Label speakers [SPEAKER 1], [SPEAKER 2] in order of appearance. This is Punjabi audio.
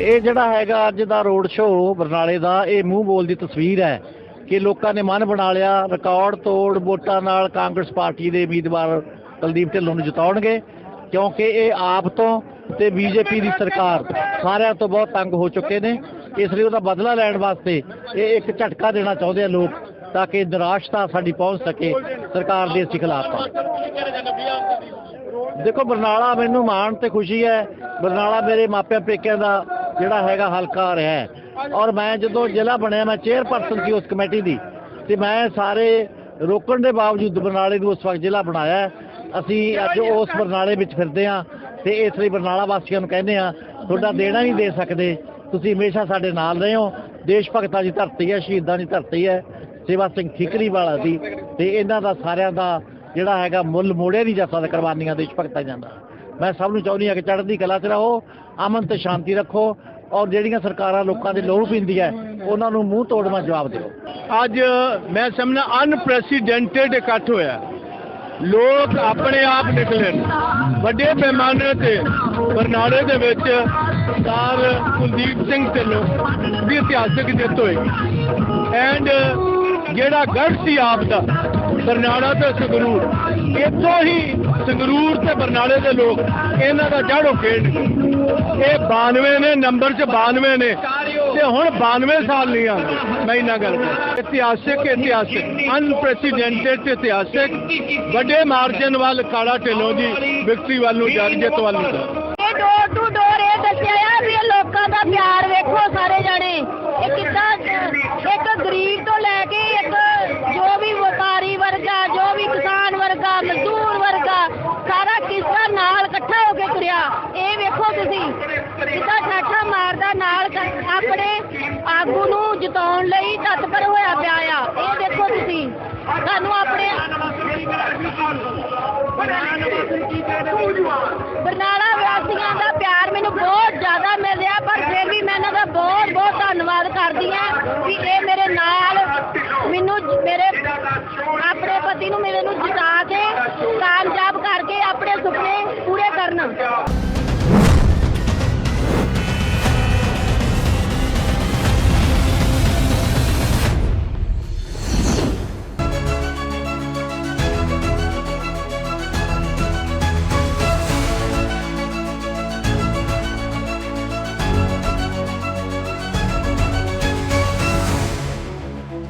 [SPEAKER 1] ਇਹ ਜਿਹੜਾ ਹੈਗਾ ਅੱਜ ਦਾ ਰੋਡ ਸ਼ੋਅ ਬਰਨਾਲੇ ਦਾ, ਇਹ ਮੂੰਹ ਬੋਲ ਦੀ ਤਸਵੀਰ ਹੈ ਕਿ ਲੋਕਾਂ ਨੇ ਮਨ ਬਣਾ ਲਿਆ, ਰਿਕਾਰਡ ਤੋੜ, ਵੋਟਾਂ ਨਾਲ ਕਾਂਗਰਸ ਪਾਰਟੀ ਦੇ ਉਮੀਦਵਾਰ ਕੁਲਦੀਪ ਢਿੱਲੋਂ ਨੂੰ ਜਿਤਾਉਣਗੇ, ਕਿਉਂਕਿ ਇਹ ਆਪ ਤੋਂ ਤੇ ਬੀਜੇਪੀ ਦੀ ਸਰਕਾਰ ਸਾਰਿਆਂ ਤੋਂ ਬਹੁਤ ਤੰਗ ਹੋ ਚੁੱਕੇ ਨੇ। ਇਸ ਲਈ ਉਹਦਾ ਬਦਲਾ ਲੈਣ ਵਾਸਤੇ ਇਹ ਇੱਕ ਝਟਕਾ ਦੇਣਾ ਚਾਹੁੰਦੇ ਆ ਲੋਕ, ਤਾਂ ਕਿ ਨਿਰਾਸ਼ਤਾ ਸਾਡੀ ਪਹੁੰਚ ਸਕੇ ਸਰਕਾਰ ਦੇ ਇਸ ਖਿਲਾਫ ਦੇਖੋ ਬਰਨਾਲਾ ਮੈਨੂੰ ਮਾਣ ਤੇ ਖੁਸ਼ੀ ਹੈ। ਬਰਨਾਲਾ ਮੇਰੇ ਮਾਪਿਆਂ, ਪੇਕਿਆਂ ਦਾ ਜਿਹੜਾ ਹੈਗਾ ਹਲਕਾ ਰਿਹਾ ਹੈ। ਔਰ ਮੈਂ ਜਦੋਂ ਜ਼ਿਲ੍ਹਾ ਬਣਿਆ, ਮੈਂ ਚੇਅਰਪਰਸਨ ਸੀ ਉਸ ਕਮੇਟੀ ਦੀ, ਤੇ ਮੈਂ ਸਾਰੇ ਰੋਕਣ ਦੇ ਬਾਵਜੂਦ ਬਰਨਾਲੇ ਨੂੰ ਉਸ ਵਕਤ ਜ਼ਿਲ੍ਹਾ ਬਣਾਇਆ ਅਸੀਂ ਅੱਜ ਉਸ ਬਰਨਾਲੇ ਵਿੱਚ ਫਿਰਦੇ ਹਾਂ ਤੇ ਇਸ ਲਈ ਬਰਨਾਲਾ ਵਾਸੀਆਂ ਨੂੰ ਕਹਿੰਦੇ ਹਾਂ, ਤੁਹਾਡਾ ਦੇਣਾ ਨਹੀਂ ਦੇ ਸਕਦੇ। ਤੁਸੀਂ ਹਮੇਸ਼ਾ ਸਾਡੇ ਨਾਲ ਰਹੇ। ਹੋ ਦੇਸ਼ ਭਗਤਾਂ ਦੀ ਧਰਤੀ ਹੈ, ਸ਼ਹੀਦਾਂ ਦੀ ਧਰਤੀ ਹੈ। ਸੇਵਾ ਸਿੰਘ ਠੀਕਰੀ ਵਾਲਾ ਦੀ ਤੇ ਇਹਨਾਂ ਦਾ ਸਾਰਿਆਂ ਦਾ ਜਿਹੜਾ ਹੈਗਾ ਮੁੱਲ ਮੋੜਿਆ ਨਹੀਂ ਜਾ ਸਕਦਾ ਕੁਰਬਾਨੀਆਂ ਦੇਸ਼ ਭਗਤਾ ਜਾਂਦਾ। ਮੈਂ ਸਭ ਨੂੰ ਚਾਹੁੰਦੀ ਹਾਂ ਕਿ ਚੜ੍ਹਦੀ ਕਲਾ 'ਚ ਰਹੋ, ਅਮਨ ਤੇ ਸ਼ਾਂਤੀ ਰੱਖੋ ਔਰ ਜਿਹੜੀਆਂ ਸਰਕਾਰਾਂ ਲੋਕਾਂ ਦੇ ਲੋੜ ਪੀਂਦੀ ਹੈ, ਉਹਨਾਂ ਨੂੰ ਮੂੰਹ ਤੋੜਵਾ ਜਵਾਬ ਦਿਓ।
[SPEAKER 2] ਅੱਜ ਮੈਂ ਸਮਝਣਾ ਅਨਪ੍ਰੈਸੀਡੈਂਟਡ ਇਕੱਠ ਹੋਇਆ। ਲੋਕ ਆਪਣੇ ਆਪ ਨਿਕਲੇ ਵੱਡੇ ਪੈਮਾਨੇ ਤੇ ਬਰਨਾਲੇ ਦੇ ਵਿੱਚ ਸਰਦਾਰ ਕੁਲਦੀਪ ਸਿੰਘ ਢਿੱਲੋਂ ਦੀ ਇਤਿਹਾਸਕ ਜਿੱਤ ਹੋਈ। ਐਂਡ ਜਿਹੜਾ ਗੜ ਸੀ ਆਪ ਦਾ ਬਰਨਾਲਾ ਤੇ ਸੰਗਰੂਰ। ਇੱਥੋਂ ਹੀ ਸੰਗਰੂਰ ਤੇ ਬਰਨਾਲੇ ਦੇ ਲੋਕ ਇਹਨਾਂ ਦਾ ਜੜੋ ਖੇਡ ਇਹ 92 ਨੇ, ਨੰਬਰ 'ਚ 92 ਨੇ। ਤੇ ਹੁਣ 92 ਸਾਲ ਨਹੀਂ ਆ। ਮੈਂ ਇਹਨਾਂ ਗੱਲ ਇਤਿਹਾਸਿਕ ਇਤਿਹਾਸਿਕ ਅਨਪ੍ਰੈਸੀਡੈਂਟਡ ਇਤਿਹਾਸਿਕ, ਵੱਡੇ ਮਾਰਜਨ ਵੱਲ ਕਾਲਾ ਢਿੱਲੋਂ ਦੀ ਵਿਕਟਰੀ ਵੱਲ ਨੂੰ ਜਾ ਜਿੱਤ ਵੱਲ ਨੂੰ
[SPEAKER 3] ਇਹ ਡੋਰ ਟੂ ਡੋਰ ਇਹ ਦੱਸਿਆ ਆ ਵੀ ਲੋਕਾਂ ਦਾ ਪਿਆਰ ਵੇਖੋ ਸਾਰੇ ਜਣੇ ਇਹ ਕਿੱਦਾਂ ਇੱਕ ਗਰੀਬ ਤੋਂ ਲੈ ਕੇ ਇੱਕ ਜੋ ਵੀ ਵਪਾਰੀ ਵਰਗਾ ਜੋ ਵੀ ਕਿਸਾਨ ਵਰਗਾ, ਮਜ਼ਦੂਰ ਵਰਗਾ, ਸਾਰਾ ਕਿਸਾ ਨਾਲ ਇਕੱਠਾ ਹੋ ਕੇ ਤੁਰਿਆ। ਇਹ ਵੇਖੋ ਤੁਸੀਂ ਕਿੱਦਾਂ ਠਾਠਾ ਮਾਰਦਾ ਨਾਲ ਆਪਣੇ ਆਗੂ ਨੂੰ ਜਿਤਾਉਣ ਲਈ ਤਤਪਰ ਹੋਇਆ ਪਿਆ ਆ। ਇਹ ਦੇਖੋ ਤੁਸੀਂ, ਸਾਨੂੰ ਆਪਣੇ ਬਰਨਾਲਾ ਵਾਸੀਆਂ ਦਾ ਪਿਆਰ ਮੈਨੂੰ ਬਹੁਤ ਜ਼ਿਆਦਾ ਮਿਲ ਰਿਹਾ ਪਰ ਫਿਰ ਵੀ ਮੈਂ ਇਹਨਾਂ ਦਾ ਬਹੁਤ ਬਹੁਤ ਧੰਨਵਾਦ ਕਰਦੀ ਹਾਂ ਕਿ ਇਹ ਮੇਰੇ ਨਾਲ ਮੈਨੂੰ ਜ- ਮੇਰੇ ਆਪਣੇ ਪਤੀ ਨੂੰ ਮੇਰੇ ਨੂੰ ਜਿਤਾ ਕੇ ਕਾਰ